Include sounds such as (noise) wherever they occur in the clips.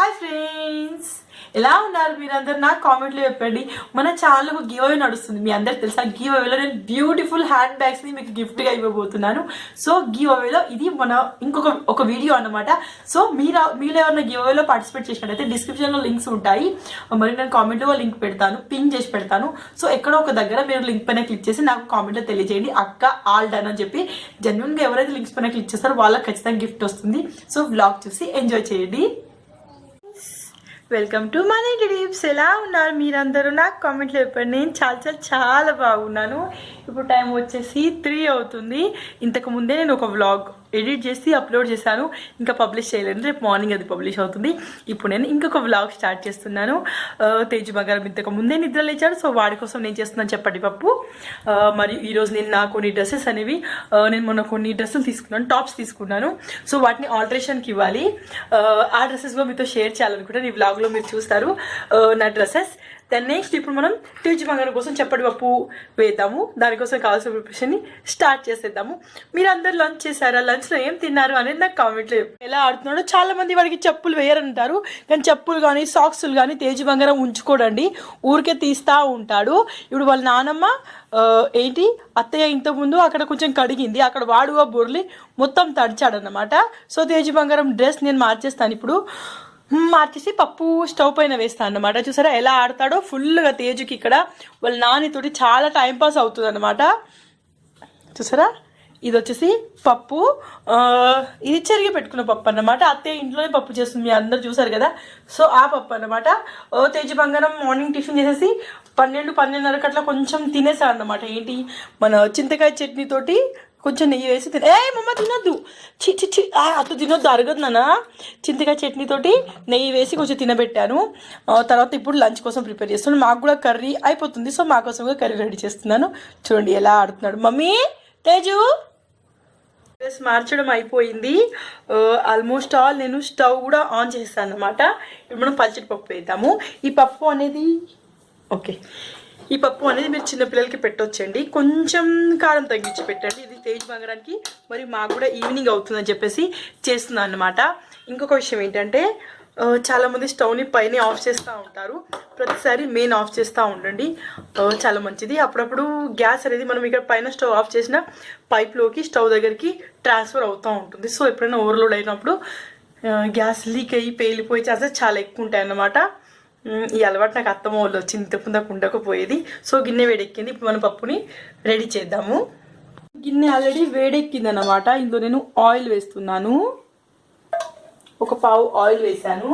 Hi friends ఎలా ఉన్నారు మీరందరూ? నాకు కామెంట్లో చెప్పండి. మన ఛానల్ ఒక గివ్ అవే నడుస్తుంది. మీ అందరికి తెలుసా? గివ్ అవేలో నేను బ్యూటిఫుల్ హ్యాండ్ బ్యాగ్స్ని మీకు గిఫ్ట్గా ఇవ్వబోతున్నాను. సో గివ్ అవేలో ఇది మన ఇంకొక ఒక వీడియో అన్నమాట. సో మీరు మీరు ఎవరైనా గివ్ అవేలో పార్టిసిపేట్ చేసినట్టయితే డిస్క్రిప్షన్లో లింక్స్ ఉంటాయి. మరి నేను కామెంట్లో లింక్ పెడతాను పిన్ చేసి పెడతాను. సో ఎక్కడో ఒక దగ్గర మీరు లింక్ పైన క్లిక్ చేసి నాకు కామెంట్లో తెలియజేయండి. అక్క ఆల్ డన్ అని చెప్పి జెన్యున్గా ఎవరైతే లింక్స్ పైన క్లిక్ చేస్తారో వాళ్ళకి ఖచ్చితంగా గిఫ్ట్ వస్తుంది. సో బ్లాగ్ చూసి ఎంజాయ్ చేయండి. Welcome to money tips. ఎలా ఉన్నారు మీరందరూ? నాకు కామెంట్లో చెప్పండి. నేను చాలా చాలా చాలా బాగున్నాను. ఇప్పుడు టైం వచ్చేసి త్రీ అవుతుంది. ఇంతకు ముందే నేను ఒక వ్లాగ్ ఎడిట్ చేసి అప్లోడ్ చేశాను. ఇంకా పబ్లిష్ చేయలేదు. రేపు మార్నింగ్ అది పబ్లిష్ అవుతుంది. ఇప్పుడు నేను ఇంకొక వ్లాగ్ స్టార్ట్ చేస్తున్నాను. తేజ్ తేజు బంగారం ఇంతకు ముందే నిద్ర లేచాడు సో వాడి కోసం నేను చేస్తున్నాను చెప్పండి పప్పు. మరియు మరి ఈరోజు నేను నా కొన్ని డ్రెస్సెస్ అనేవి నేను మొన్న కొన్ని డ్రెస్సులు తీసుకున్నాను. టాప్స్ తీసుకున్నాను. సో వాటిని ఆల్టరేషన్కి ఇవ్వాలి. ఆ, డ్రెస్సెస్లో డ్రెస్సెస్ కూడా మీతో షేర్ చేయాలనుకుంటాను ఈ వ్లాగ్లో మీరు చూస్తారు. నా డ్రెస్సెస్. దెన్ నెక్స్ట్ ఇప్పుడు మనం తేజు బంగారం కోసం చెప్పటి పప్పు వేద్దాము. దానికోసం కావాల్సిన ప్రిపరేషన్ని స్టార్ట్ చేసేద్దాము. మీరు అందరు లంచ్ చేశారా? లంచ్లో ఏం తిన్నారు అనేది నాకు కామెంట్ లేదు ఎలా ఆడుతున్నాడో చాలా మంది వాడికి చెప్పులు వేయరంటారు. కానీ చెప్పులు కానీ సాక్సులు కానీ తేజ్ బంగారం ఉంచుకోడండి. ఊరికే తీస్తూ ఉంటాడు. ఇప్పుడు వాళ్ళ నానమ్మ ఏంటి? అత్తయ్య ఇంతకుముందు అక్కడ కొంచెం కడిగింది. అక్కడ వాడుగా బొర్లి మొత్తం తడిచాడనమాట సో తేజ్ బంగారం డ్రెస్ నేను మార్చేస్తాను ఇప్పుడు. మార్చేసి పప్పు స్టవ్ పైన వేస్తాను అనమాట చూసారా ఎలా ఆడతాడో? ఫుల్గా తేజుకి ఇక్కడ వాళ్ళ నానితోటి చాలా టైం పాస్ అవుతుంది అనమాట చూసారా? ఇది వచ్చేసి పప్పు. ఇది చెరిగి పెట్టుకున్న పప్పు అన్నమాట. అత్తయ్య ఇంట్లోనే పప్పు చేస్తుంది మీ అందరు చూసారు కదా? సో ఆ పప్పు అన్నమాట. ఓ తేజ బంగారం మార్నింగ్ టిఫిన్ చేసేసి పన్నెండు పన్నెండున్నరకు అట్లా కొంచెం తినేసాడు అనమాట ఏంటి? మన చింతకాయ చట్నీతోటి కొంచెం నెయ్యి వేసి తిన ఏ మమ్మ తినొద్దు. చి చి చి. ఆ, అత్త తినొద్దు అరగదు నాన్న. చింతకాయ చట్నీతోటి నెయ్యి వేసి కొంచెం తినబెట్టాను. తర్వాత ఇప్పుడు లంచ్ కోసం ప్రిపేర్ చేస్తున్నాను. మాకు కూడా కర్రీ అయిపోతుంది. సో మా కోసం కూడా కర్రీ రెడీ చేస్తున్నాను. చూడండి ఎలా ఆడుతున్నాడు. మమ్మీ తేజు. డ్రెస్ మార్చడం అయిపోయింది. ఆల్మోస్ట్ ఆల్ నేను స్టవ్ కూడా ఆన్ చేస్తాను అనమాట ఇప్పుడు మనం పచ్చడి పప్పు వేద్దాము. ఈ పప్పు అనేది ఓకే. ఈ పప్పు అనేది మీరు చిన్నపిల్లలకి పెట్టొచ్చండి. కొంచెం కారం తగ్గించి పెట్టండి. ఇది తేజ్ బంగారానికి మరి మాకు కూడా ఈవినింగ్ అవుతుందని చెప్పేసి చేస్తున్నాను అనమాట ఇంకొక విషయం ఏంటంటే చాలామంది స్టవ్ని పైన ఆఫ్ చేస్తూ ఉంటారు. ప్రతిసారి మెయిన్ ఆఫ్ చేస్తూ ఉండండి. చాలా మంచిది. అప్పుడప్పుడు గ్యాస్ అనేది మనం ఇక్కడ పైన స్టవ్ ఆఫ్ చేసిన పైప్లోకి స్టవ్ దగ్గరికి ట్రాన్స్ఫర్ అవుతూ ఉంటుంది. సో ఎప్పుడైనా ఓవర్లోడ్ అయినప్పుడు గ్యాస్ లీక్ అయ్యి పేలిపోయే ఛాన్సెస్ చాలా ఎక్కువ ఉంటాయి అన్నమాట ఈ అలవాటు నాకు అత్తమ్మ వాళ్ళు వచ్చింది. ఇంతకుందాకు ఉండకపోయేది. సో గిన్నె వేడెక్కింది. ఇప్పుడు మన పప్పుని రెడీ చేద్దాము. గిన్నె ఆల్రెడీ వేడెక్కింది అనమాట ఇందులో నేను ఆయిల్ వేస్తున్నాను. ఒక పావు ఆయిల్ వేసాను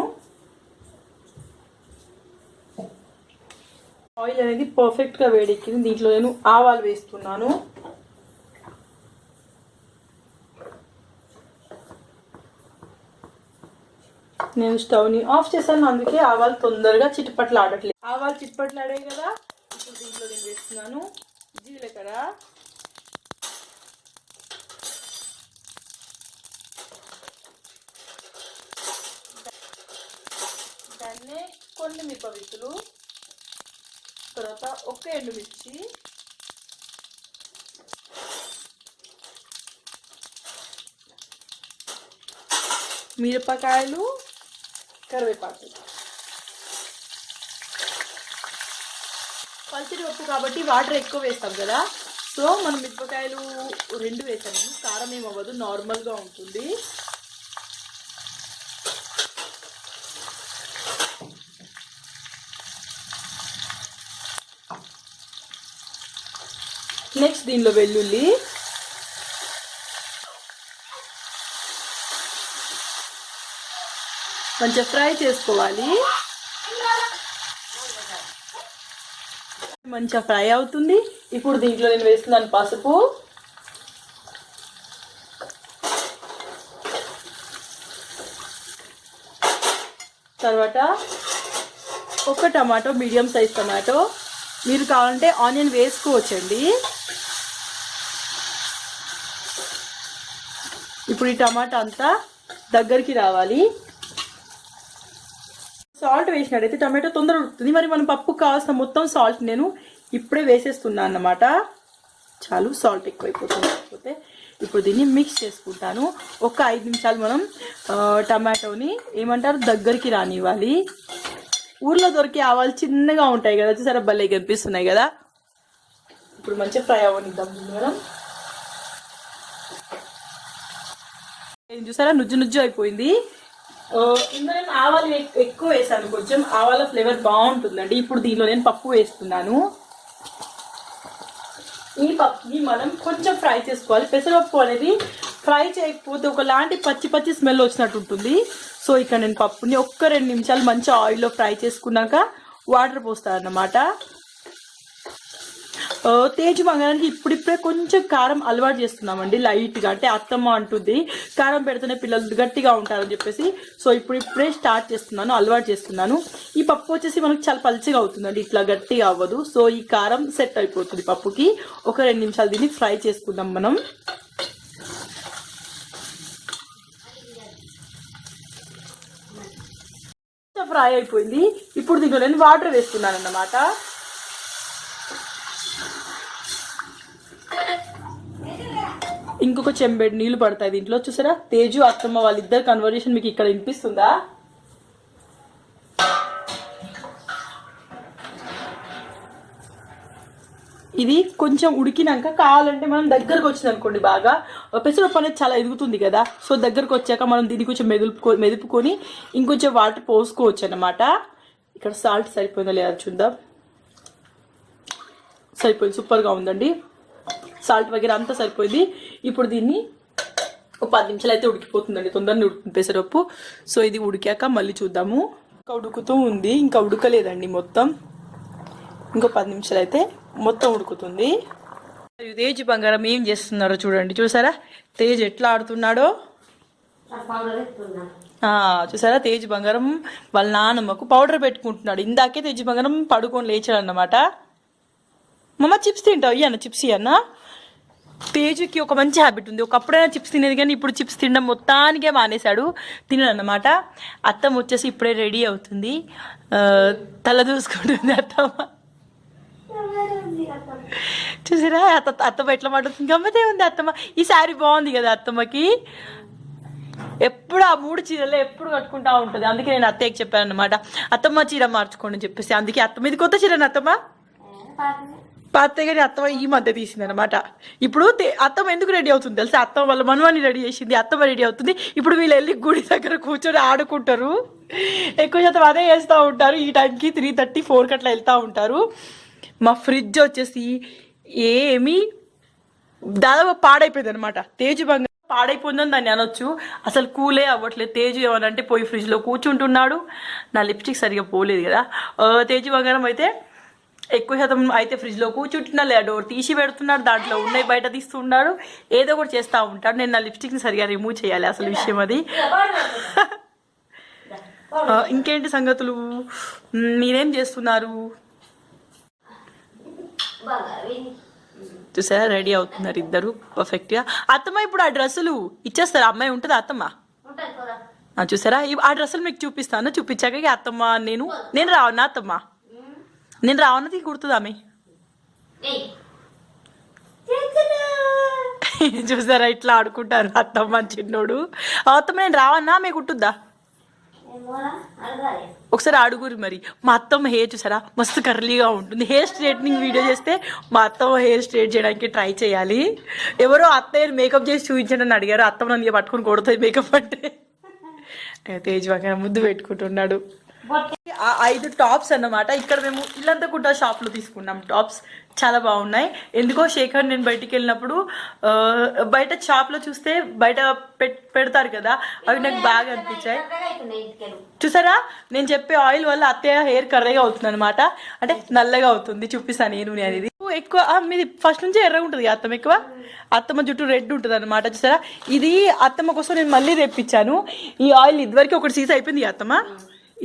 ఆయిల్ అనేది పర్ఫెక్ట్గా వేడెక్కింది. దీంట్లో నేను ఆవాలు వేస్తున్నాను. నేను స్టవ్ని ఆఫ్ చేశాను అందుకే ఆవాలు తొందరగా చిట్టుపట్లు ఆడట్లేదు ఆవాలు చిటపట్లు ఆడాయి కదా ఇప్పుడు దీంట్లో నేను వేస్తున్నాను. జీలకర్ర దాన్ని కొన్ని మిరపవిసులు తర్వాత ఒక ఎండుమిర్చి మిరపకాయలు కరివేపాకు. పల్చడి కాబట్టి వాటర్ ఎక్కువ వేస్తాం కదా. సో మనం మిరపకాయలు రెండు వేసాము. కారం ఏమవ్వదు అవ్వదు నార్మల్గా ఉంటుంది. నెక్స్ట్ దీనిలో వెల్లుల్లి మంచిగా ఫ్రై చేసుకోవాలి మంచిగా ఫ్రై అవుతుంది ఇప్పుడు దీంట్లో నేను వేస్తున్నాను పసుపు తర్వాత ఒక టమాటో మీడియం సైజ్ టమాటో. మీరు కావాలంటే ఆనియన్ వేసుకోవచ్చండి. ఇప్పుడు ఈ టమాటా అంతా దగ్గరికి రావాలి. సాల్ట్ వేసినట్టయితే టమాటో తొందరగా ఉడుతుంది మరి మనం పప్పు కావాల్సిన మొత్తం సాల్ట్ నేను ఇప్పుడే వేసేస్తున్నాను అన్నమాట. చాలు సాల్ట్ ఎక్కువైపోతుంది. కాకపోతే ఇప్పుడు దీన్ని మిక్స్ చేసుకుంటాను. ఒక ఐదు నిమిషాలు మనం టమాటోని ఏమంటారు? దగ్గరికి రానివ్వాలి. ఊర్లో దొరికే ఆవాలు చిన్నగా ఉంటాయి కదా చూసారా? భలే కనిపిస్తున్నాయి కదా. ఇప్పుడు మంచిగా ఫ్రై అవ్వనిద్దాం మనం. ఏం చూసారా? నుజ్జు నుజ్జు అయిపోయింది. ఇందులో నేను ఆవాలు ఎక్కువ వేసాను కొంచెం. ఆవాల ఫ్లేవర్ బాగుంటుందండి. ఇప్పుడు దీనిలో నేను పప్పు వేస్తున్నాను. ఈ పప్పుని మనం కొంచెం ఫ్రై చేసుకోవాలి. పెసరపప్పు అనేది ఫ్రై చేయకపోతే ఒకలాంటి పచ్చి పచ్చి స్మెల్ వచ్చినట్టు ఉంటుంది. సో ఇక్కడ నేను పప్పుని ఒక్క రెండు నిమిషాలు మంచి ఆయిల్లో ఫ్రై చేసుకున్నాక వాటర్ పోస్తాను అన్నమాట తేజ్ బంగారానికి ఇప్పుడిప్పుడే కొంచెం కారం అలవాటు చేస్తున్నామండి లైట్గా. అంటే అత్తమ్మ అంటుంది కారం పెడితేనే పిల్లలు గట్టిగా ఉంటారని చెప్పేసి. సో ఇప్పుడిప్పుడే స్టార్ట్ చేస్తున్నాను అలవాటు చేస్తున్నాను. ఈ పప్పు వచ్చేసి మనకు చాలా పల్చగా అవుతుందండి ఇట్లా గట్టిగా అవ్వదు. సో ఈ కారం సెట్ అయిపోతుంది పప్పుకి. ఒక రెండు నిమిషాలు దీన్ని ఫ్రై చేసుకుందాం మనం. ఫ్రై అయిపోయింది. ఇప్పుడు దీంట్లో నేను వాటర్ వేస్తున్నాను అన్నమాట ఇంకొక చెంబెడు నీళ్ళు పడతాయి దీంట్లో. చూసారా? తేజు అత్తమ్మ వాళ్ళిద్దరు కన్వర్జేషన్ మీకు ఇక్కడ వినిపిస్తుందా? ఇది కొంచెం ఉడికినాక కావాలంటే మనం దగ్గరకు వచ్చింది అనుకోండి బాగా పెసరపప్పు అనేది చాలా ఎదుగుతుంది కదా. సో దగ్గరకు వచ్చాక మనం దీన్ని కొంచెం మెదుపుకో మెదుపుకొని ఇంకొంచెం వాటర్ పోసుకోవచ్చు అన్నమాట. ఇక్కడ సాల్ట్ సరిపోయిందా లేదా చూద్దాం. సరిపోయింది. సూపర్గా ఉందండి. సాల్ట్ వగేర అంతా సరిపోయింది. ఇప్పుడు దీన్ని ఒక పది నిమిషాలు అయితే ఉడికిపోతుందండి. తొందరగా ఉడుకుతుంది పెసరపప్పు సో ఇది ఉడికాక మళ్ళీ చూద్దాము. ఇంకా ఉడుకుతూ ఉంది. ఇంకా ఉడకలేదండి మొత్తం. ఇంకో పది నిమిషాలు అయితే మొత్తం ఉడుకుతుంది. తేజ్ బంగారం ఏం చేస్తున్నారో చూడండి. చూసారా? తేజ్ ఎట్లా ఆడుతున్నాడో? చూసారా? తేజ్ బంగారం వాళ్ళ నాన్నమ్మకు పౌడర్ పెట్టుకుంటున్నాడు. ఇందాకే తేజ్ బంగారం పడుకొని లేచాడు అన్నమాట మమ్మ చిప్స్ తింటావు? ఇయ్యన్న చిప్స్ ఇయ్యన్నా? తేజుకి ఒక మంచి హ్యాబిట్ ఉంది. ఒకప్పుడైనా చిప్స్ తినేది కానీ ఇప్పుడు చిప్స్ తినడం మొత్తానికే మానేశాడు. తినడు అత్తమ్మ వచ్చేసి ఇప్పుడే రెడీ అవుతుంది. తల దూసుకుంటుంది అత్తమ్మ. చూసారా? అత్త అత్తమ్మ ఎట్లా మాట్లాడుతుంది? గమ్మతే ఉంది అత్తమ్మ. ఈ శారీ బాగుంది కదా అత్తమ్మకి. ఎప్పుడు ఆ మూడు చీరలే ఎప్పుడు కట్టుకుంటా ఉంటుంది. అందుకే నేను అత్తయ్యకి చెప్పాను అనమాట అత్తమ్మ చీర మార్చుకోండి చెప్పేసి. అందుకే అత్తమ్మ. ఇది కొత్త చీర అత్తమ్మ? పాత గారి అత్తమ్మ ఈ మధ్య తీసింది అనమాట ఇప్పుడు అత్తమ్మ ఎందుకు రెడీ అవుతుంది తెలుసా? అత్తమ్మ వాళ్ళ మనవాణి రెడీ చేసింది అత్తమ్మ రెడీ అవుతుంది. ఇప్పుడు వీళ్ళు వెళ్ళి గుడి దగ్గర కూర్చొని ఆడుకుంటారు. ఎక్కువ శాతం అదే చేస్తూ ఉంటారు. ఈ టైంకి త్రీ థర్టీ ఫోర్కి అట్లా వెళ్తూ ఉంటారు. మా ఫ్రిడ్జ్ వచ్చేసి ఏమి దాదాపు పాడైపోయింది అనమాట తేజు బంగారం పాడైపోయిందని దాన్ని అనొచ్చు. అసలు కూలే అవ్వట్లేదు. తేజు ఏమనంటే పోయి ఫ్రిడ్జ్లో కూర్చుంటున్నాడు. నా లిప్స్టిక్ సరిగా పోలేదు కదా. తేజు బంగారం అయితే ఎక్కువ శాతం అయితే ఫ్రిడ్జ్లో కూర్చుంటున్నా లేదా డోర్ తీసి పెడుతున్నాడు దాంట్లో ఉన్నాయి బయట తీస్తున్నాడు ఏదో ఒకటి చేస్తూ ఉంటాడు నేను నా లిప్స్టిక్ని సరిగా రిమూవ్ చేయాలి అసలు విషయం అది. (laughs) ఇంకేంటి సంగతులు? మీరేం చేస్తున్నారు? చూసారా రెడీ అవుతున్నారు ఇద్దరు పర్ఫెక్ట్గా అత్తమ్మ ఇప్పుడు ఆ డ్రెస్సులు ఇచ్చేస్తారు? అమ్మాయి ఉంటుంది అత్తమ్మ? చూసారా? ఆ డ్రెస్సులు మీకు చూపిస్తాను. చూపించాక అత్తమ్మ నేను నేను రావన్నా అత్తమ్మ? నేను రావన్నది కుడుతుంది ఆమె. (laughs) చూసారా ఇట్లా ఆడుకుంటారు అత్తమ్మ చిన్నోడు. అత్తమ్మ నేను రావన్నా ఆమె కుట్టుద్దా? ఒకసారి అడుగురు మరి. మా అత్తమ్మ హెయిర్ చూసారా? మస్తు కర్లీగా ఉంటుంది. హెయిర్ స్ట్రైట్నింగ్ వీడియో చేస్తే మా అత్తమ్మ హెయిర్ స్ట్రైట్ చేయడానికి ట్రై చేయాలి. ఎవరో అత్తయ్యని మేకప్ చేసి చూపించండి అని అడిగారు. అత్తమ్మ నన్ను ఇక పట్టుకొని కొడుతుంది మేకప్ అంటే. (laughs) తేజ్ వంక ముద్దు పెట్టుకుంటున్నాడు. ఆ ఐదు టాప్స్ అన్నమాట. ఇక్కడ మేము ఇల్లంతా కూడా షాప్లో తీసుకున్నాం టాప్స్. చాలా బాగున్నాయి. ఎందుకో శేఖర్ నేను బయటికి వెళ్ళినప్పుడు బయట షాప్లో చూస్తే బయట పెడతారు కదా అవి నాకు బాగా అనిపించాయి. చూసారా? నేను చెప్పే ఆయిల్ వల్ల అత్తయ్య హెయిర్ కర్రగా అవుతుంది అనమాట అంటే నల్లగా అవుతుంది. చూపిస్తాను నేను అనేది. ఎక్కువ మీది ఫస్ట్ నుంచి ఎర్రగా ఉంటుంది అత్తమ్మ ఎక్కువ? అత్తమ్మ జుట్టు రెడ్ ఉంటుంది అనమాట చూసారా? ఇది అత్తమ్మ కోసం నేను మళ్ళీ తెప్పించాను. ఈ ఆయిల్ ఇదివరకు ఒకటి సీజ్ అయిపోయింది అత్తమ్మ?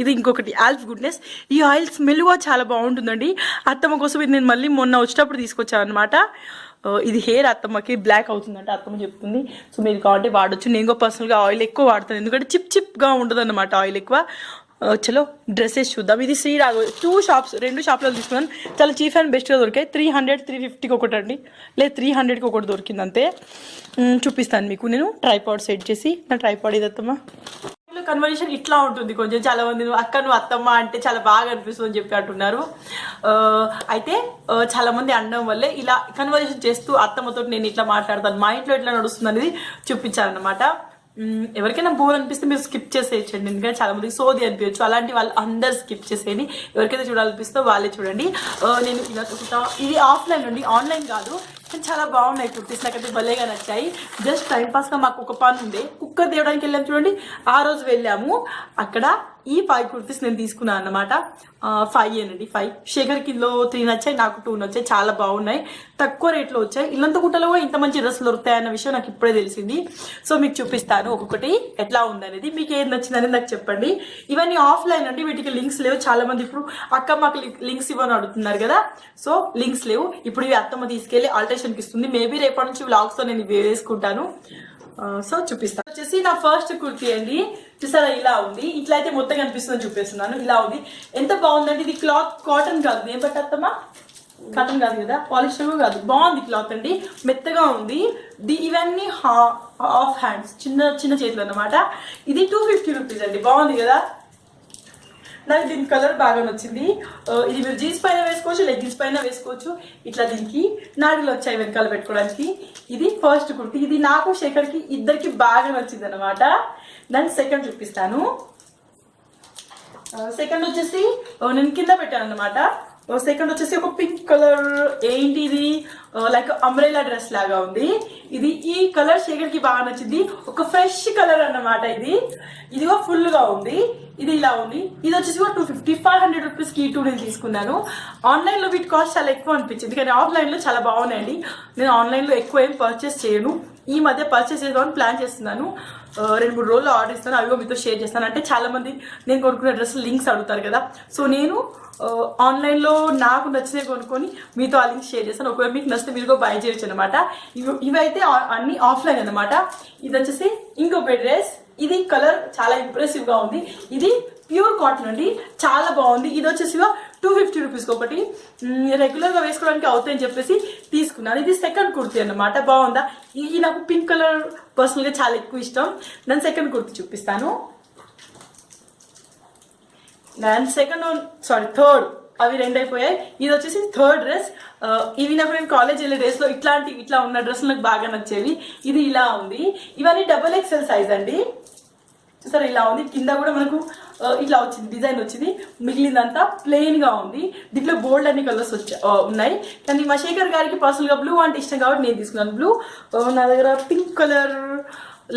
ఇది ఇంకొకటి. ఆల్ఫ్ గుడ్నెస్ ఈ ఆయిల్ స్మెల్ చాలా బాగుంటుందండి. అత్తమ్మ కోసం ఇది నేను మళ్ళీ మొన్న వచ్చేటప్పుడు తీసుకొచ్చాను అనమాట ఇది హెయిర్ అత్తమ్మకి బ్లాక్ అవుతుందంటే అత్తమ్మ చెప్తుంది. సో మీరు కావాలంటే వాడొచ్చు. నేను కూడా పర్సనల్గా ఆయిల్ ఎక్కువ వాడతాను. ఎందుకంటే చిప్ చిప్గా ఉంటుంది అనమాట ఆయిల్ ఎక్కువ. చలో డ్రెస్సెస్ చూద్దాం. ఇది శ్రీరాఘవ టూ షాప్స్ రెండు షాప్లో తీసుకున్నాను. చాలా చీప్ అండ్ బెస్ట్గా దొరికాయి. త్రీ హండ్రెడ్ త్రీ ఫిఫ్టీకి ఒకటి అండి లేదు త్రీ హండ్రెడ్కి ఒకటి దొరికింది అంతే చూపిస్తాను మీకు. నేను ట్రైపాడ్ సెట్ చేసి. నా ట్రైపాడ్ ఇదత్తమ్మా కన్వర్జేషన్ ఇట్లా ఉంటుంది. కొంచెం చాలా మంది అక్క నువ్వు అత్తమ్మ అంటే చాలా బాగా అనిపిస్తుంది అని చెప్పి అంటున్నారు. అయితే చాలా మంది అనడం వల్లే ఇలా కన్వర్జేషన్ చేస్తూ అత్తమ్మతో నేను ఇట్లా మాట్లాడతాను మా ఇంట్లో ఎట్లా నడుస్తుంది అనేది చూపించాలన్నమాట ఎవరికైనా బోర్ అనిపిస్తే మీరు స్కిప్ చేసేయచ్చండి. ఎందుకంటే చాలా మందికి సోది అనిపించచ్చు అలాంటి వాళ్ళు అందరు స్కిప్ చేసేయండి. ఎవరికైతే చూడాలనిపిస్తే వాళ్ళే చూడండి. నేను ఇలా ఇది ఆఫ్లైన్ అండి. ఆన్లైన్ కాదు. కానీ చాలా బాగున్నాయి కుర్తీస్. నాకైతే భలేగా నచ్చాయి. జస్ట్ టైంపాస్గా మాకు ఒక పని ఉండే కుక్క తేవడానికి వెళ్ళాము చూడండి. ఆ రోజు వెళ్ళాము. అక్కడ ఈ ఫైవ్ కుర్తీస్ నేను తీసుకున్నాను అనమాట ఫైవ్ ఏనండి ఫైవ్ శేఖర్ కిలో త్రీ నచ్చాయి నాకు టూ నచ్చాయి చాలా బాగున్నాయి. తక్కువ రేట్లో వచ్చాయి. ఇల్లంత గుట్టలో ఇంత మంచి డ్రెస్సులు దొరుకుతాయన్న విషయం నాకు ఇప్పుడే తెలిసింది. సో మీకు చూపిస్తాను ఒక్కొక్కటి ఎట్లా ఉందనేది. మీకు ఏది నచ్చిందనేది నాకు చెప్పండి. ఇవన్నీ ఆఫ్లైన్ అండి వీటికి లింక్స్ లేవు. చాలా మంది ఇప్పుడు అక్క మాకు లింక్స్ ఇవ్వని అడుగుతున్నారు కదా. సో లింక్స్ లేవు. ఇప్పుడు ఇవి అత్తమ్మ తీసుకెళ్ళి ఆల్టరేషన్కి ఇస్తుంది. మేబీ రేపటి నుంచి vlogs నేను వేసుకుంటాను. సో చూపిస్తాను వచ్చేసి నా ఫస్ట్ కుర్తీ అండి. చూసారా ఇలా ఉంది. ఇట్లా అయితే మొత్తం కనిపిస్తుందని చూపిస్తున్నాను. ఇలా ఉంది. ఎంత బాగుందండి ఇది క్లాత్ కాటన్ కాదు. ఏం పట్టమ్మా కాటన్ కాదు కదా. పాలిస్టర్ కాదు. బాగుంది క్లాత్ అండి. మెత్తగా ఉంది. ది ఇవన్నీ హాఫ్ హ్యాండ్స్ చిన్న చిన్న చేతులు అనమాట ఇది టూ ఫిఫ్టీ రూపీస్ అండి. బాగుంది కదా? నాకు దీని కలర్ బాగా నచ్చింది. ఇది మీరు జీన్స్ పైన వేసుకోవచ్చు లెగ్గిన్స్ పైన వేసుకోవచ్చు. ఇట్లా దీనికి నాడులు వచ్చాయి వెనకాల పెట్టుకోవడానికి. ఇది ఫస్ట్ కుర్తి. ఇది నాకు శేఖర్కి ఇద్దరికి బాగా నచ్చింది అనమాట దాన్ని సెకండ్ చూపిస్తాను. సెకండ్ వచ్చేసి నేను కింద పెట్టాను అనమాట సెకండ్ వచ్చేసి ఒక పింక్ కలర్ ఏంటి ఇది? లైక్ అంబ్రెలా డ్రెస్ లాగా ఉంది. ఇది ఈ కలర్ శేఖర్కి బాగా నచ్చింది. ఒక ఫ్రెష్ కలర్ అన్నమాట ఇది. ఇదిగో ఫుల్గా ఉంది. ఇది ఇలా ఉంది. ఇది వచ్చేసి టూ ఫిఫ్టీ ఫైవ్ హండ్రెడ్ రూపీస్కి టూ నేను తీసుకున్నాను. ఆన్లైన్లో వీటి కాస్ట్ చాలా ఎక్కువ అనిపించింది. కానీ ఆఫ్లైన్లో చాలా బాగున్నాయండి. నేను ఆన్లైన్లో ఎక్కువ ఏం పర్చేస్ చేయను. ఈ మధ్య పర్చేస్ చేద్దామని ప్లాన్ చేస్తున్నాను. రెండు మూడు రోజులు ఆర్డర్ ఇస్తాను. అవిగో మీతో షేర్ చేస్తాను. అంటే చాలామంది నేను కొనుక్కునే డ్రెస్ లింక్స్ అడుగుతారు కదా. సో నేను ఆన్లైన్లో నాకు నచ్చినవి కొనుక్కొని మీతో ఆ లింక్స్ షేర్ చేస్తాను. ఒకవేళ మీకు నచ్చితే మీరు బై చేయొచ్చు అనమాట ఇవి ఇవైతే అన్నీ అన్ని ఆఫ్లైన్ అనమాట ఇది వచ్చేసి ఇంకొక డ్రెస్ ఇది కలర్ చాలా ఇంప్రెసివ్గా ఉంది. ఇది ప్యూర్ కాటన్ అండి. చాలా బాగుంది. ఇది వచ్చేసి టూ ఫిఫ్టీ రూపీస్కి ఒకటి రెగ్యులర్గా వేసుకోవడానికి అవుతాయని చెప్పేసి తీసుకున్నాను. ఇది సెకండ్ కుర్తీ అన్నమాట బాగుందా? ఇది నాకు పింక్ కలర్ పర్సనల్గా చాలా ఎక్కువ ఇష్టం. నేను సెకండ్ కుర్తీ చూపిస్తాను. నేను సెకండ్ సారీ థర్డ్ అవి రెండు అయిపోయాయి. ఇది వచ్చేసి థర్డ్ డ్రెస్ ఇవి నాకు నేను కాలేజ్ వెళ్ళే days ఇట్లాంటి ఇట్లా ఉన్న డ్రెస్ నాకు బాగా నచ్చేవి. ఇది ఇలా ఉంది. ఇవన్నీ డబుల్ ఎక్సెల్ సైజ్ అండి. చూసారా ఇలా ఉంది. కింద కూడా మనకు ఇట్లా వచ్చింది డిజైన్ వచ్చింది మిగిలిందంతా ప్లెయిన్గా ఉంది. దీంట్లో బోల్డ్ అన్ని కలర్స్ వచ్చా ఉన్నాయి. కానీ మా శేఖర్ గారికి పర్సనల్గా బ్లూ అంటే ఇష్టం కాబట్టి నేను తీసుకున్నాను బ్లూ నా దగ్గర పింక్ కలర్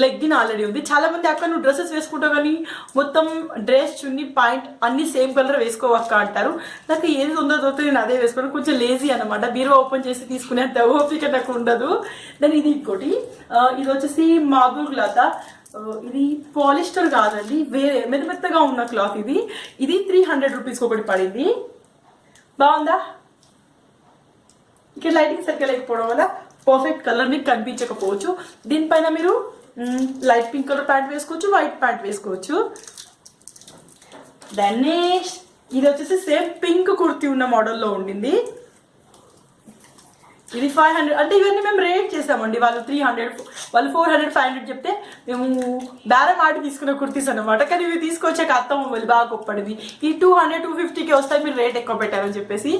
లెగ్గిన్ ఆల్రెడీ ఉంది. చాలా మంది అక్కడ నువ్వు డ్రెస్సెస్ వేసుకుంటావు కానీ మొత్తం డ్రెస్ చున్ని పాయింట్ అన్ని సేమ్ కలర్ వేసుకోవక్క అంటారు. నాకు ఏది ఉందో దొరికితే నేను అదే వేసుకోవడం కొంచెం లేజీ అనమాట బీరువా ఓపెన్ చేసి తీసుకునేంత ఓపిక నాకు ఉండదు. దాని ఇది ఇంకోటి. ఇది వచ్చేసి మార్బుల్ క్లాత్ ఇది పాలిస్టర్ కాదండి. వేరే మెత్త మెత్తగా ఉన్న క్లాత్ ఇది. ఇది త్రీ హండ్రెడ్ రూపీస్ ఒకటి పడింది. బాగుందా? ఇక్కడ లైటింగ్ సరిగ్గా లేకపోవడం వల్ల పర్ఫెక్ట్ కలర్ మీకు కనిపించకపోవచ్చు. దీనిపైన మీరు లైట్ పింక్ కలర్ ప్యాంట్ వేసుకోవచ్చు వైట్ ప్యాంట్ వేసుకోవచ్చు. దనేష్ ఇది వచ్చేసి సేమ్ పింక్ కుర్తీ ఉన్న మోడల్లో ఉండింది. ఇది ఫైవ్ హండ్రెడ్ అంటే ఇవన్నీ మేము రేట్ చేసామండి. వాళ్ళు త్రీ హండ్రెడ్ వాళ్ళు ఫోర్ హండ్రెడ్ ఫైవ్ హండ్రెడ్ చెప్తే మేము బేరం ఆడి తీసుకున్న కుర్తీస్ అనమాట కానీ ఇవి తీసుకొచ్చాక అత్తమ్మ మళ్ళీ బాగా గొప్పడివి ఈ టూ హండ్రెడ్ టూ ఫిఫ్టీకి వస్తాయి మీరు రేట్ ఎక్కువ పెట్టారని చెప్పేసి.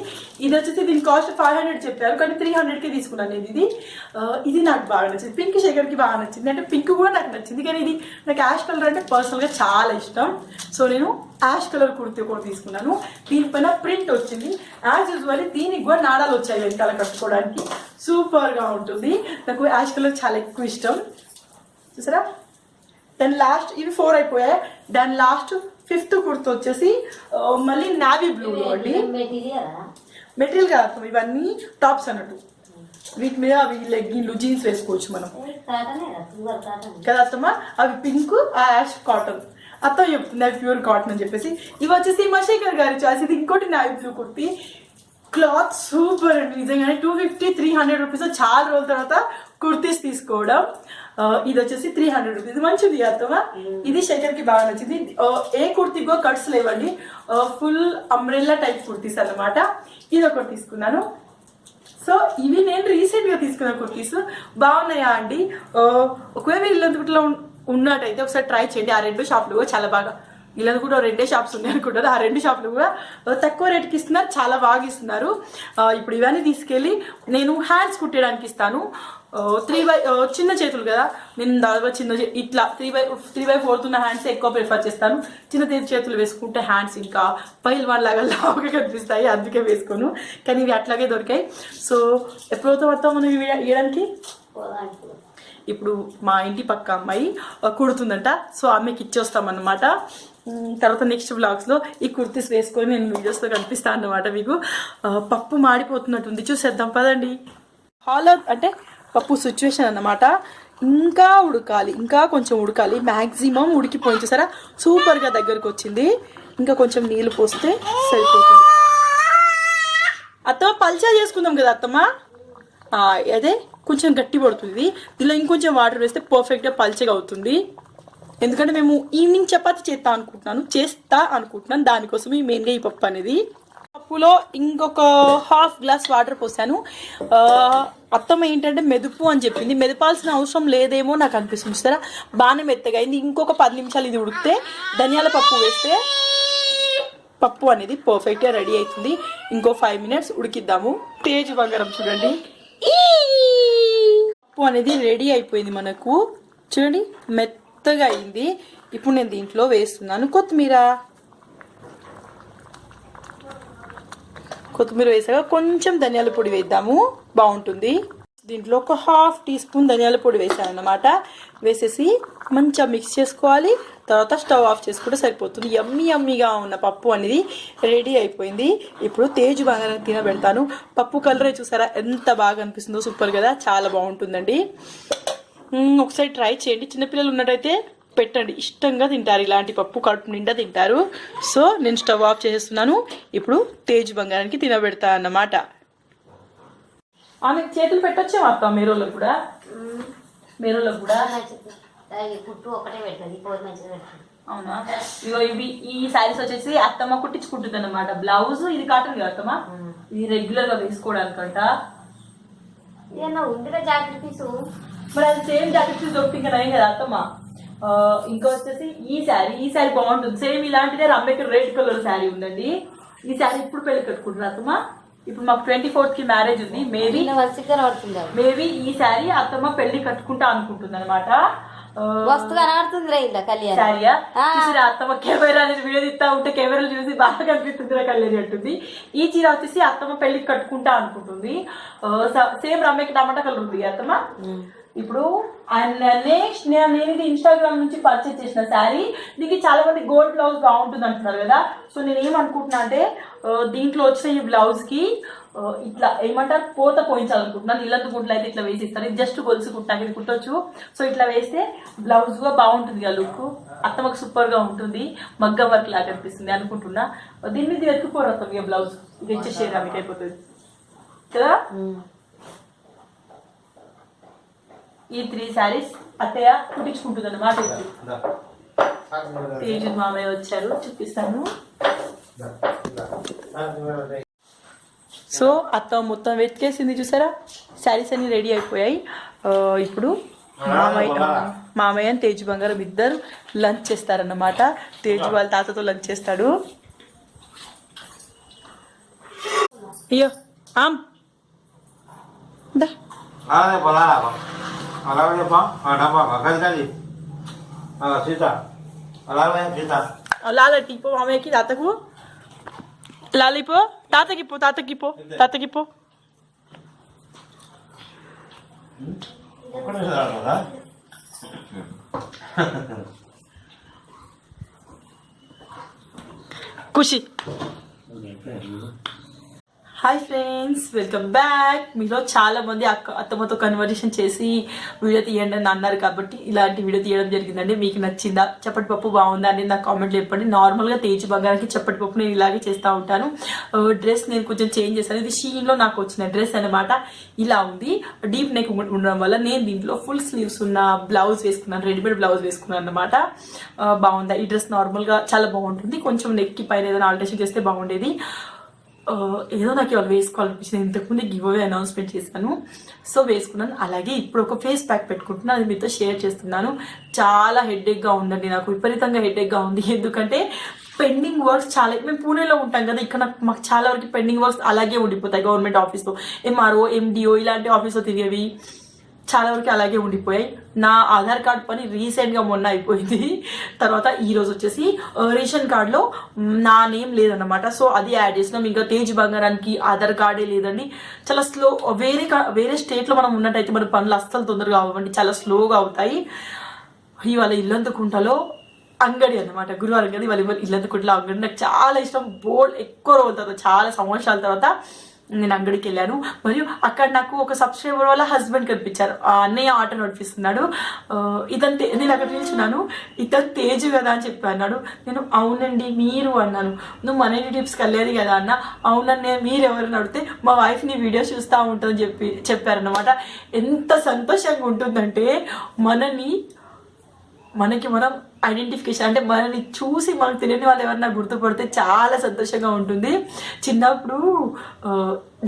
ఇది వచ్చేసి దీని కాస్ట్ ఫైవ్ హండ్రెడ్ చెప్పారు కానీ త్రీ హండ్రెడ్కి తీసుకున్నాను నేను ఇది. ఇది నాకు బాగా నచ్చింది. పింక్ షేకర్కి బాగా నచ్చింది. అంటే పింక్ కూడా నాకు నచ్చింది కానీ ఇది నాకు యాష్ కలర్ అంటే పర్సనల్గా చాలా ఇష్టం. సో నేను యాష్ కలర్ కుర్తీ కూడా తీసుకున్నాను. దీనిపైన ప్రింట్ వచ్చింది. యాజ్ యూజువల్ దీనికి కూడా నాడాలు వచ్చాయి వెనకాల కట్టుకోవడానికి. సూపర్గా ఉంటుంది. నాకు యాష్ కలర్ చాలా ఎక్కువ ఇష్టం. చూసారా? దాని లాస్ట్ ఇవి ఫోర్ అయిపోయాయి. దాని లాస్ట్ ఫిఫ్త్ కుర్తీ వచ్చేసి మళ్ళీ నావీ బ్లూ అండి. మెటీరియల్ కాదు ఇవన్నీ టాప్స్ అన్నట్టు. వీటి మీద అవి లెగ్గిన్లు జీన్స్ వేసుకోవచ్చు మనం. కదా? అత్తమ్మ? అవి పింక్ ఆ యాష్ కాటన్ అత్త చెప్తుంది అవి ప్యూర్ కాటన్ అని చెప్పేసి. ఇవి వచ్చేసి మషేకర్ గారి చాయిస్ ఇది ఇంకోటి నావి బ్లూ కుర్తి. క్లాత్ సూపర్ అండి నిజంగానే two fifty three hundred rupees చాలా రోజుల తర్వాత కుర్తీస్ తీసుకోవడం ఇది వచ్చేసి త్రీ హండ్రెడ్ రూపీస్ మంచిది అత్తమా ఇది శేఖర్కి బాగా నచ్చింది. ఏ కుర్తీకో కట్స్ లేవండి. ఫుల్ అంబ్రెల్లా టైప్ కుర్తీస్ అన్నమాట. ఇది ఒకటి తీసుకున్నాను. సో ఇవి నేను రీసెంట్గా తీసుకున్న కుర్తీస్. బాగున్నాయా అండి? ఒకవేళ ఇల్లందుకుట్లో ఉన్నట్టయితే ఒకసారి ట్రై చేయండి. ఆ రెండు షాపులు చాలా బాగా ఇలా కూడా రెండే షాప్స్ ఉన్నాయి అనుకుంటారు. ఆ రెండు షాపులు కూడా తక్కువ రేట్కి ఇస్తున్నారు చాలా బాగా ఇస్తున్నారు. ఇప్పుడు ఇవన్నీ తీసుకెళ్ళి నేను హ్యాండ్స్ కుట్టేయడానికి ఇస్తాను. త్రీ బై చిన్న చేతులు కదా. నేను దాదాపు చిన్న ఇట్లా three by three by fourth ఉన్న హ్యాండ్స్ ఎక్కువ ప్రిఫర్ చేస్తాను. చిన్న చేతి చేతులు వేసుకుంటే హ్యాండ్స్ ఇంకా పైల్ వన్ లాగా లావుగా కనిపిస్తాయి. అందుకే వేసుకోను. కానీ ఇవి అట్లాగే దొరికాయి. సో ఎప్పుడైతే మొత్తం మనం ఇవి వేయడానికి ఇప్పుడు మా ఇంటి పక్క అమ్మాయి కుడుతుందంట. సో ఆమెకి ఇచ్చేస్తామన్నమాట. తర్వాత నెక్స్ట్ వ్లాగ్స్లో ఈ కుర్తీస్ వేసుకొని నేను వీడియోస్లో కనిపిస్తాను అన్నమాట మీకు. పప్పు మాడిపోతున్నట్టుంది. చూసేద్దాం పదండి. హాల్ అంటే పప్పు సిచ్యువేషన్ అన్నమాట. ఇంకా ఉడకాలి ఇంకా కొంచెం ఉడకాలి. మ్యాక్సిమం ఉడికిపోయింది చూసారా? సూపర్గా దగ్గరకు వచ్చింది. ఇంకా కొంచెం నీళ్ళు పోస్తే సరిపోతుంది. అత్తమ్మ పల్చా చేసుకుందాం కదా అత్తమ్మ? అదే కొంచెం గట్టి పడుతుంది దీనిలో ఇంకొంచెం వాటర్ వేస్తే పర్ఫెక్ట్గా పల్చగా అవుతుంది. ఎందుకంటే మేము ఈవినింగ్ చపాతి చేస్తా అనుకుంటున్నాను చేస్తా అనుకుంటున్నాను. దానికోసం ఈ మెయిన్గా ఈ పప్పు అనేది. పప్పులో ఇంకొక హాఫ్ గ్లాస్ వాటర్ పోసాను. ఆ, అత్తమ్మ ఏంటంటే మెదుపు అని చెప్పింది. మెదపాల్సిన అవసరం లేదేమో నాకు అనిపిస్తుంది సరే బాగానే మెత్తగా అయింది. ఇంకొక పది నిమిషాలు ఇది ఉడికితే ధనియాల పప్పు వేస్తే పప్పు అనేది పర్ఫెక్ట్గా రెడీ అవుతుంది. ఇంకో ఫైవ్ మినిట్స్ ఉడికిద్దాము. తేజ్ బంగారం చూడండి. పప్పు అనేది రెడీ అయిపోయింది మనకు. చూడండి మెత్త మెత్తగా అయింది. ఇప్పుడు నేను దీంట్లో వేస్తున్నాను. కొత్తిమీర. కొత్తిమీర వేసాక కొంచెం ధనియాల పొడి వేద్దాము. బాగుంటుంది. దీంట్లో ఒక హాఫ్ టీ స్పూన్ ధనియాల పొడి వేసాను అనమాట వేసేసి మంచిగా మిక్స్ చేసుకోవాలి. తర్వాత స్టవ్ ఆఫ్ చేసుకుంటే సరిపోతుంది. యమ్మీ యమ్మీగా ఉన్న పప్పు అనేది రెడీ అయిపోయింది. ఇప్పుడు తేజ్ బాగా తినబెడతాను పప్పు కలరే చూసారా? ఎంత బాగా అనిపిస్తుందో సూపర్ కదా. చాలా బాగుంటుందండి. ఒకసారి ట్రై చేయండి. చిన్నపిల్లలు ఉన్నట్టయితే పెట్టండి. ఇష్టంగా తింటారు. ఇలాంటి పప్పు కడుపు నిండా తింటారు. సో నేను స్టవ్ ఆఫ్ చేసేస్తున్నాను. ఇప్పుడు తేజ్ బంగారానికి తినబెడతా అన్నమాట. ఆమె చేతులు పెట్టొచ్చే అత్త మీరోళ్ళకి కూడా? మీరోళ్ళకి కూడా? కుట్టు ఒకటే పెడుతుంది. అవునా? ఇగో ఇవి ఈ శారీస్ వచ్చేసి అత్తమ్మ కుట్టించుకుంటుంది అనమాట బ్లౌజ్ ఇది కాటన్ కదా అత్తమ్మ? ఇది రెగ్యులర్గా వేసుకోవడానికంట. ఏమన్నా జాకెట్ పీసు? మరి అది సేమ్ జాకెట్ దొరికి ఇంకా నయం కదా అత్తమ్మ ఇంకా వచ్చేసి ఈ శారీ ఈ శారీ బాగుంటుంది. సేమ్ ఇలాంటిదే రమ్మకి రెడ్ కలర్ శారీ ఉందండి. ఈ శారీ ఇప్పుడు పెళ్ళి కట్టుకుంటున్నారు అత్తమ్మ. ఇప్పుడు మాకు ట్వంటీ ఫోర్త్కి మ్యారేజ్ ఉంది. మేబీ మేబీ ఈ శారీ అత్తమ్మ పెళ్ళి కట్టుకుంటా అనుకుంటుంది అనమాట వస్తు కనబడుతుంది రా కళ్యాణ్. చూసిరా అత్తమ్మ కెమెరా వీడియో తీస్తా ఉంటే కెమెరాలు చూసి బాగా కనిపిస్తుంది నాకు కళ్ళేది అంటుంది. ఈ చీర వచ్చేసి అత్తమ్మ పెళ్ళికి కట్టుకుంటా అనుకుంటుంది. సేమ్ రమ్యకి టమాటా కలర్ ఉంది అత్తమ్మ. ఇప్పుడు నెక్స్ట్ నేను నేను ఇది ఇన్స్టాగ్రామ్ నుంచి పర్చేస్ చేసిన శారీ దీనికి చాలా మంది గోల్డ్ బ్లౌజ్ బాగుంటుంది అంటున్నారు కదా. సో నేను ఏమనుకుంటున్నా అంటే దీంట్లో వచ్చిన ఈ బ్లౌజ్కి ఇట్లా ఏమంటారు? పోత పోయించాలనుకుంటున్నాను. ఇళ్ళంత గుంట్లో అయితే ఇట్లా వేసి ఇస్తారు ఇది జస్ట్ గొలుసు ఇది కుట్టొచ్చు సో ఇట్లా వేస్తే బ్లౌజ్గా బాగుంటుంది కదా లుక్ అత్తమ్మకు సూపర్గా ఉంటుంది. మగ్గ వర్క్ లాగా అనిపిస్తుంది అనుకుంటున్నా. దీని మీద ఎత్తుకోరు అత్తమ్మ ఇక బ్లౌజ్ ఇది ఇచ్చేసేది మీకు అయిపోతుంది. కదా? ఈ త్రీ శారీస్ అత్తయ్య కుట్టించుకుంటుంది అన్నమాట తేజు మామయ్య వచ్చారు చూపిస్తాను. సో అత్త మొత్తం వెతికేసింది చూసారా? శారీస్ అన్ని రెడీ అయిపోయాయి. ఇప్పుడు మామయ్య మామయ్య and తేజు బంగారం ఇద్దరు లంచ్ చేస్తారన్నమాట. తేజు వాళ్ళ తాతతో లంచ్ చేస్తాడు. అయ్యో ఆమ్. దా. అదే పొలాలా అలాగే చెప్పా డబ్బా గది గది సీత అలాగే సీత లాలటి ఇప్పు మామయ్యకి తాతకు లాలిపో తాతకిప్పు తాతకిప్పు తాతకిప్పు ఒక్కడే కదా ఖుషి hi friends welcome back మీలో చాలా మంది అక్క అత్తమ్మతో కన్వర్జేషన్ చేసి వీడియో తీయండి అని అన్నారు కాబట్టి ఇలాంటి వీడియో తీయడం జరిగిందండి. మీకు నచ్చిందా? చప్పటి పప్పు బాగుందా అని నాకు కామెంట్లో చెప్పండి. నార్మల్గా తేజ్ బంగారానికి చప్పటి పప్పు నేను ఇలాగే చేస్తూ ఉంటాను. డ్రెస్ నేను కొంచెం చేంజ్ చేశాను. ఇది షీన్లో నాకు వచ్చిన డ్రెస్ అనమాట ఇలా ఉంది. డీప్ నెక్ ఉండడం వల్ల నేను దీంట్లో ఫుల్ స్లీవ్స్ ఉన్న బ్లౌజ్ వేసుకున్నాను. రెడీమేడ్ బ్లౌజ్ వేసుకున్నాను అనమాట బాగుందా? ఈ డ్రెస్ నార్మల్గా చాలా బాగుంటుంది. కొంచెం నెక్కి పైన ఏదైనా ఆల్టరేషన్ చేస్తే బాగుండేది. ఏదో నాకు ఇవాళ వేసుకోవాలనిపించింది ఇంతకుముందు గివ్ అవే అనౌన్స్మెంట్ చేశాను. సో వేసుకున్నాను. అలాగే ఇప్పుడు ఒక ఫేస్ ప్యాక్ పెట్టుకుంటున్నాను అది మీతో షేర్ చేస్తున్నాను. చాలా హెడేక్గా ఉందండి నాకు. విపరీతంగా హెడేక్గా ఉంది. ఎందుకంటే పెండింగ్ వర్క్స్ చాలా మేము పూణేలో ఉంటాం కదా. ఇక్కడ నాకు మాకు చాలా వరకు పెండింగ్ వర్క్స్ అలాగే ఉండిపోతాయి గవర్నమెంట్ ఆఫీస్లో ఎంఆర్ఓ ఎండిఓ ఇలాంటి ఆఫీస్లో తిరిగేవి. చాలా వరకు అలాగే ఉండిపోయాయి. నా ఆధార్ కార్డ్ పని రీసెంట్గా మొన్న అయిపోయింది. తర్వాత ఈ రోజు వచ్చేసి రేషన్ కార్డులో మ్, నా నేమ్ లేదన్నమాట. సో అది యాడ్ చేసినాం ఇంకా తేజ్ బంగారానికి ఆధార్ కార్డే లేదండి. చాలా స్లో వేరే కా- వేరే స్టేట్లో మనం ఉన్నట్టయితే మన పనులు అస్సలు తొందరగా అవ్వండి. చాలా స్లోగా అవుతాయి. ఇవాళ ఇల్లంతకుంటలో అంగడి అన్నమాట. గురువారం కదా ఇవాళ ఇల్లంతకుంటలో అంగడి. నాకు చాలా ఇష్టం. బోల్డ్ ఎక్కువ రోజుల తర్వాత చాలా సంవత్సరాల తర్వాత నేను అంగడికి వెళ్ళాను. మరియు అక్కడ నాకు ఒక సబ్స్క్రైబర్ వాళ్ళ హస్బెండ్ కనిపించారు. ఆ అన్నయ్య ఆటో నడిపిస్తున్నాడు. ఇతను తే- నేను అక్కడ నిల్చున్నాను. ఇతను తేజు కదా అని చెప్పి అన్నాడు. నేను అవునండి మీరు అన్నాను. నువ్వు మనీ టిప్స్కి వెళ్ళేది కదా అన్న. అవునన్నే మీరు ఎవరైనా అడిగితే మా వైఫ్ నీ వీడియోస్ చూస్తూ ఉంటుందని చెప్పి చెప్పారనమాట ఎంత సంతోషంగా ఉంటుందంటే మనని మనకి మనం ఐడెంటిఫికేషన్ అంటే మనల్ని చూసి మనకు తెలియని వాళ్ళు ఎవరైనా గుర్తుపడితే చాలా సంతోషంగా ఉంటుంది. చిన్నప్పుడు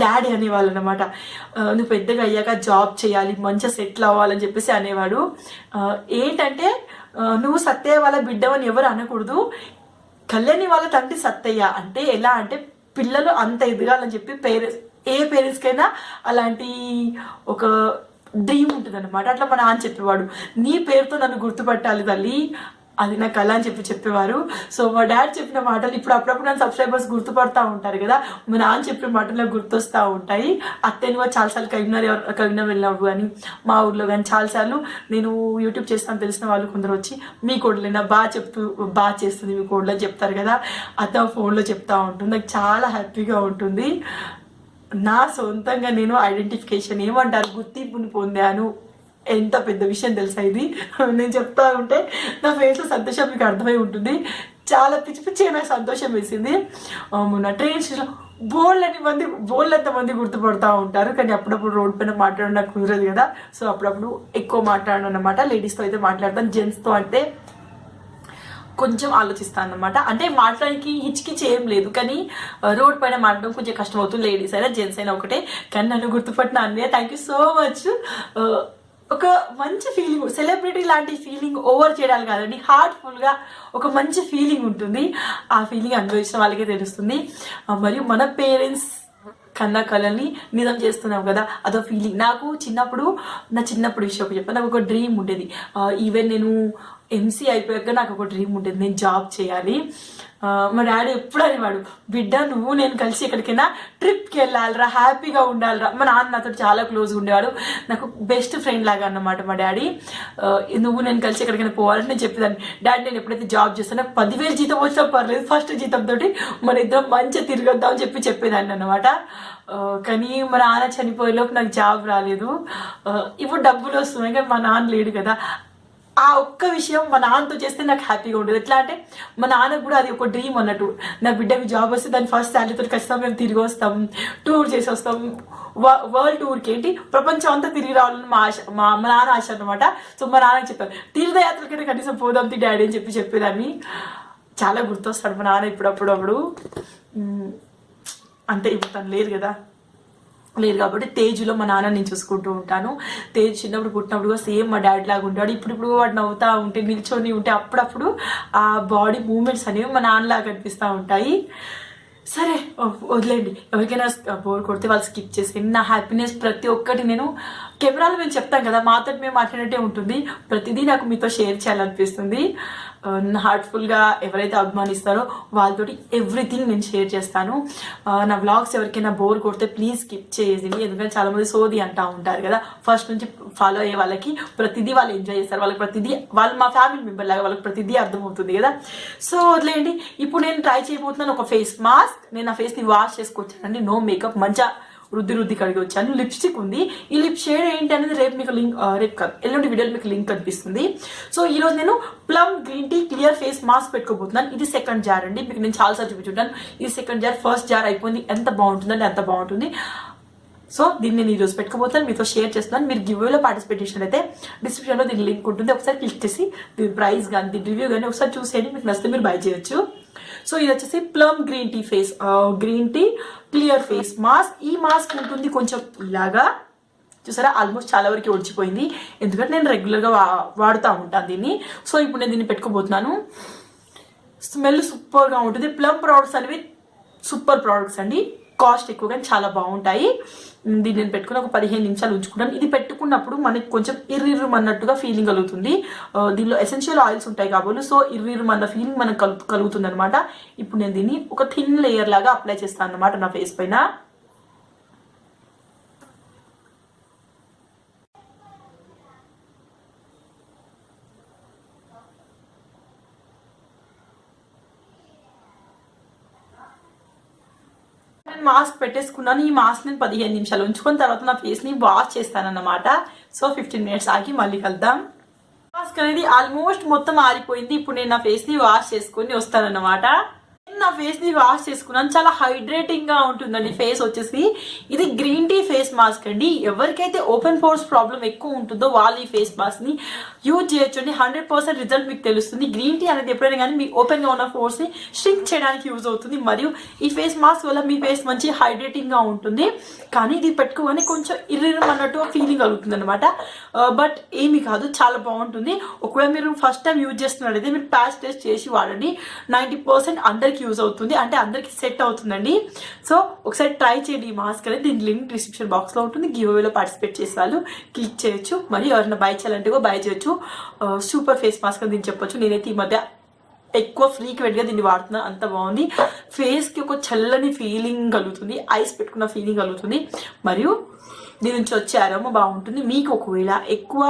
డాడీ అనేవాళ్ళు అనమాట నువ్వు పెద్దగా అయ్యాక జాబ్ చేయాలి మంచిగా సెటిల్ అవ్వాలని చెప్పేసి అనేవాడు. ఏంటంటే నువ్వు సత్తయ్య వాళ్ళ బిడ్డవని ఎవరు అనకూడదు. కళ్యాణి వాళ్ళ తండ్రి సత్తయ్య అంటే ఎలా అంటే పిల్లలు అంత ఎదగాలని చెప్పి పేరెంట్స్ ఏ పేరెంట్స్కైనా అలాంటి ఒక డ్రీమ్ ఉంటుంది అనమాట అట్లా మా నాన్న చెప్పేవాడు. నీ పేరుతో నన్ను గుర్తుపట్టాలి తల్లి. అది నా కళ అని చెప్పి చెప్పేవారు. సో మా డాడ్ చెప్పిన మాటలు ఇప్పుడు అప్పుడప్పుడు నన్ను సబ్స్క్రైబర్స్ గుర్తుపడతా ఉంటారు కదా. మా నాన్న చెప్పిన మాటలు గుర్తొస్తూ ఉంటాయి. అత్తని కూడా చాలాసార్లు కవినారు ఎవరు కవిన వెళ్ళినప్పుడు కానీ మా ఊర్లో కానీ చాలాసార్లు నేను యూట్యూబ్ చేస్తాను తెలిసిన వాళ్ళు కొందరు వచ్చి మీ కోడలేనా బాగా చెప్తూ బాగా చేస్తుంది మీ కోడలు చెప్తారు కదా. అత్త ఫోన్లో చెప్తూ ఉంటుంది. నాకు చాలా హ్యాపీగా ఉంటుంది. నా సొంతంగా నేను ఐడెంటిఫికేషన్ ఏమంటారు? గుర్తింపుని పొందాను. ఎంత పెద్ద విషయం తెలుసా ఇది? నేను చెప్తా ఉంటే నా ఫేస్లో సంతోషం మీకు అర్థమై ఉంటుంది. చాలా పిచ్చి పిచ్చి నాకు సంతోషం వేసింది. మొన్న ట్రైన్ స్టేషన్ బోల్డ్ అని మంది బోల్డ్ అంత మంది గుర్తుపడుతూ ఉంటారు. కానీ అప్పుడప్పుడు రోడ్ పైన మాట్లాడడం నాకు కుదరదు కదా. సో అప్పుడప్పుడు ఎక్కువ మాట్లాడను అనమాట లేడీస్తో అయితే మాట్లాడతాను. జెంట్స్తో అంటే కొంచెం ఆలోచిస్తాను అనమాట అంటే మాట్లాడడానికి హిచ్కిచ్ ఏం లేదు. కానీ రోడ్ పైన మాట్లాడడం కొంచెం కష్టం అవుతుంది లేడీస్ అయినా జెంట్స్ అయినా ఒకటే. కానీ నన్ను గుర్తుపట్టిన అన్నయ్య థ్యాంక్ యూ సో మచ్ ఒక మంచి ఫీలింగ్ సెలబ్రిటీ లాంటి ఫీలింగ్ ఓవర్ చేయడాలు కాదండి. హార్ట్ఫుల్గా ఒక మంచి ఫీలింగ్ ఉంటుంది. ఆ ఫీలింగ్ అనుభవించిన వాళ్ళకే తెలుస్తుంది. మరియు మన పేరెంట్స్ కన్నా కళల్ని నిజం చేస్తున్నాం కదా అదో ఫీలింగ్ నాకు చిన్నప్పుడు నా చిన్నప్పుడు విషయం చెప్పాను నాకు ఒక డ్రీమ్ ఉండేది. ఈవెన్ నేను ఎంసీ అయిపోయాక నాకు ఒక డ్రీమ్ ఉండేది. నేను జాబ్ చేయాలి. మా డాడీ ఎప్పుడు అనేవాడు బిడ్డ నువ్వు నేను కలిసి ఎక్కడికైనా ట్రిప్కి వెళ్ళాలిరా హ్యాపీగా ఉండాలిరా. మా నాన్న నాతో చాలా క్లోజ్గా ఉండేవాడు. నాకు బెస్ట్ ఫ్రెండ్ లాగా అన్నమాట మా డాడీ. నువ్వు నేను కలిసి ఎక్కడికైనా పోవాలని నేను చెప్పేదాన్ని. డాడీ నేను ఎప్పుడైతే జాబ్ చేస్తానో పదివేలు జీతం వచ్చినా పర్లేదు ఫస్ట్ జీతంతో మన ఇద్దరం మంచిగా తిరగొద్దాం అని చెప్పి చెప్పేదాన్ని అనమాట కానీ మా నాన్న చనిపోయేలోపు నాకు జాబ్ రాలేదు. ఇప్పుడు డబ్బులు వస్తున్నాయి కానీ మా నాన్న లేడు కదా. ఆ ఒక్క విషయం మా నాన్నతో చేస్తే నాకు హ్యాపీగా ఉండదు. ఎట్లా అంటే మా నాన్నకు కూడా అది ఒక డ్రీమ్ అన్నట్టు. నా బిడ్డకి జాబ్ వస్తే దాని ఫస్ట్ శాలరీతో ఖచ్చితంగా మేము తిరిగి వస్తాం టూర్ చేసి వస్తాం. వ- వరల్డ్ టూర్కి ఏంటి ప్రపంచం అంతా తిరిగి రావాలని మా ఆశ మా మా నాన్న ఆశ అనమాట సో మా నాన్నకి చెప్పారు తీర్థయాత్రలకైనా కనీసం పోదాం తి డాడీ అని చెప్పి చెప్పేదాన్ని. చాలా గుర్తొస్తాడు మా నాన్న ఇప్పుడప్పుడు అప్పుడు అంటే ఇప్పుడు తను లేరు కదా. లేరు కాబట్టి తేజులో మా నాన్న నేను చూసుకుంటూ ఉంటాను. తేజ్ చిన్నప్పుడు పుట్టినప్పుడు కూడా సేమ్ మా డాడీ లాగా ఉంటాడు ఇప్పుడు ఇప్పుడు వాడు నవ్వుతా ఉంటే నిల్చొని ఉంటే అప్పుడప్పుడు ఆ బాడీ మూమెంట్స్ అనేవి మా నాన్నలాగా అనిపిస్తూ ఉంటాయి. సరే వదిలేండి ఎవరికైనా బోర్ కొడితే వాళ్ళు స్కిప్ చేసేయండి. నా హ్యాపీనెస్ ప్రతి ఒక్కటి నేను కెమెరాలో మేము చెప్తాం కదా మాతో మేము మాట్లాడినట్టే ఉంటుంది. ప్రతిదీ నాకు మీతో షేర్ చేయాలనిపిస్తుంది. హార్ట్ఫుల్గా ఎవరైతే అభిమానిస్తారో వాళ్ళతోటి ఎవ్రీథింగ్ నేను షేర్ చేస్తాను. నా వ్లాగ్స్ ఎవరికైనా బోర్ కొడితే ప్లీజ్ స్కిప్ చేయండి. ఎందుకంటే చాలా మంది సోది అంటా ఉంటారు కదా. ఫస్ట్ నుంచి ఫాలో అయ్యే వాళ్ళకి ప్రతిదీ వాళ్ళు ఎంజాయ్ చేస్తారు. వాళ్ళకి ప్రతిదీ వాళ్ళు మా ఫ్యామిలీ మెంబర్ లాగా వాళ్ళకి ప్రతిదీ అర్థమవుతుంది కదా. సో వదిలేయండి. ఇప్పుడు నేను ట్రై చేయబోతున్నాను ఒక ఫేస్ మాస్క్ నేను నా ఫేస్ని వాష్ చేసుకొచ్చానండి. నో మేకప్ మంచిగా రుద్ది రుద్ది కడిగి వచ్చాను లిప్స్టిక్ ఉంది. ఈ లిప్ షేడ్ ఏంటి అనేది రేపు మీకు లింక్ రేపు కాదు ఎల్లుండి వీడియోలో మీకు లింక్ కనిపిస్తుంది. సో ఈ రోజు నేను plum green tea clear face mask పెట్టుకోబోతున్నాను. ఇది సెకండ్ జార్ అండి. మీకు నేను చాలాసార్లు చూపించుంటాను. ఇది సెకండ్ జార్ ఫస్ట్ జార్ అయిపోయింది. ఎంత బాగుంటుందండి ఎంత బాగుంటుంది. సో దీన్ని నేను ఈరోజు పెట్టుకోబోతాను మీతో షేర్ చేస్తున్నాను. మీరు గివ్వేలో పార్టిసిపేట్ చేసినట్లయితే డిస్క్రిప్షన్లో దీని లింక్ ఉంటుంది. ఒకసారి క్లిక్ చేసి దీని ప్రైస్ కానీ దీని రివ్యూ కానీ ఒకసారి చూసేయండి. మీకు నచ్చితే మీరు బై చేయొచ్చు. సో ఇది వచ్చేసి plum green tea face green tea clear face mask ఈ మాస్క్ ఉంటుంది కొంచెం ఇలాగా. చూసారా? ఆల్మోస్ట్ చాలా వరకు ఒడిచిపోయింది. ఎందుకంటే నేను రెగ్యులర్గా వా వాడుతూ ఉంటాను దీన్ని. సో ఇప్పుడు నేను దీన్ని పెట్టుకోబోతున్నాను. స్మెల్ సూపర్గా ఉంటుంది. ప్లమ్ ప్రోడక్ట్స్ అనేవి సూపర్ ప్రోడక్ట్స్ అండి. కాస్ట్ ఎక్కువ కానీ చాలా బాగుంటాయి. దీనిని పెట్టుకుని ఒక పదిహేను నిమిషాలు ఉంచుకున్నాను ఇది పెట్టుకున్నప్పుడు మనకి కొంచెం ఇర్రిర్రు అన్నట్టుగా ఫీలింగ్ కలుగుతుంది దీనిలో ఎసెన్షియల్ ఆయిల్స్ ఉంటాయి కాబట్టి సో ఇర్రిర్రం అన్న ఫీలింగ్ మనకు కలుగుతుంది అనమాట ఇప్పుడు నేను దీన్ని ఒక థిన్ లేయర్ లాగా అప్లై చేస్తాను అనమాట నా ఫేస్ పైన. నేను మాస్క్ పెట్టేసుకున్నాను. ఈ మాస్క్ నేను పదిహేను నిమిషాలు ఉంచుకున్న తర్వాత నా ఫేస్ని వాష్ చేస్తానన్నమాట. సో ఫిఫ్టీన్ మినిట్స్ ఆగి మళ్ళీ కలుద్దాం. మాస్క్ అనేది ఆల్మోస్ట్ మొత్తం ఆరిపోయింది. ఇప్పుడు నేను నా ఫేస్ని వాష్ చేసుకుని వస్తానన్నమాట. నా ఫేస్ని వాష్ చేసుకున్నాను. చాలా హైడ్రేటింగ్గా ఉంటుందండి ఫేస్ వచ్చేసి. ఇది గ్రీన్ టీ ఫేస్ మాస్క్ అండి. ఎవరికైతే ఓపెన్ పోర్స్ ప్రాబ్లం ఎక్కువ ఉంటుందో వాళ్ళు ఈ ఫేస్ మాస్క్ని యూజ్ చేయొచ్చు అండి. హండ్రెడ్ పర్సెంట్ రిజల్ట్ మీకు తెలుస్తుంది. గ్రీన్ టీ అనేది ఎప్పుడైనా కానీ మీ ఓపెన్గా ఉన్న పోర్స్ని చేయడానికి యూజ్ అవుతుంది. మరియు ఈ ఫేస్ మాస్క్ వల్ల మీ ఫేస్ మంచి హైడ్రేటింగ్గా ఉంటుంది. కానీ ఇది పెట్టుకోగానే కొంచెం ఇర్రిరం అన్నట్టు ఫీలింగ్ కలుగుతుంది అనమాట బట్ ఏమి కాదు. చాలా బాగుంటుంది. ఒకవేళ మీరు ఫస్ట్ టైం యూజ్ చేస్తున్నట్టయితే మీరు ప్యాచ్ టెస్ట్ చేసి వాడండి. నైంటీ పర్సెంట్ అందరికి యూజ్ అవుతుంది. అంటే అందరికి సెట్ అవుతుందండి. సో ఒకసారి ట్రై చేయండి ఈ మాస్క్ అనేది. దీని లింక్ డిస్క్రిప్షన్ బాక్స్లో ఉంటుంది. గివ్ అవేలో పార్టిసిపేట్ చేసే వాళ్ళు క్లిక్ చేయొచ్చు. మరియు ఎవరైనా బై చేయాలంటే కూడా బై చేయొచ్చు. సూపర్ ఫేస్ మాస్క్ అని దీన్ని చెప్పొచ్చు. నేనైతే ఈ మధ్య ఎక్కువ ఫ్రీక్వెంట్గా దీన్ని వాడుతున్నా. అంత బాగుంది. ఫేస్కి ఒక చల్లని ఫీలింగ్ కలుగుతుంది. ఐస్ పెట్టుకున్న ఫీలింగ్ కలుగుతుంది. మరియు దీని నుంచి వచ్చే అరోమా బాగుంటుంది. మీకు ఒకవేళ ఎక్కువ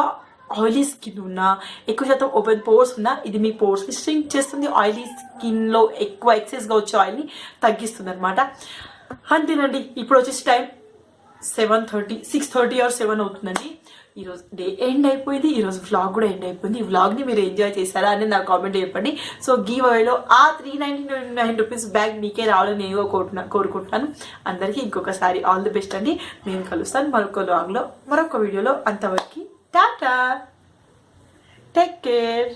ఆయిలీ స్కిన్ ఉన్నా ఎక్కువ శాతం ఓపెన్ పోర్స్ ఉన్నా ఇది మీ పోర్స్ని స్ట్రింక్ చేస్తుంది. ఆయిలీ స్కిన్లో ఎక్కువ ఎక్సెస్గా వచ్చే ఆయిల్ని తగ్గిస్తుంది అనమాట అంతేనండి ఇప్పుడు వచ్చేసి time seven thirty six thirty or seven అవుతుందండి. ఈరోజు డే ఎండ్ అయిపోయింది. ఈరోజు వ్లాగ్ కూడా ఎండ్ అయిపోయింది. ఈ వ్లాగ్ని మీరు ఎంజాయ్ చేశారా అని నాకు కామెంట్ చెప్పండి. సో గీవ్ అవేలో ఆ three ninety nine rupees bag మీకే రావాలని నేను కోరుకుంటున్నా కోరుకుంటున్నాను. అందరికీ ఇంకొకసారి ఆల్ ది బెస్ట్ అండి. నేను కలుస్తాను మరొక వ్లాగ్లో మరొక వీడియోలో అంతవరకు టాటా టేక్ కేర్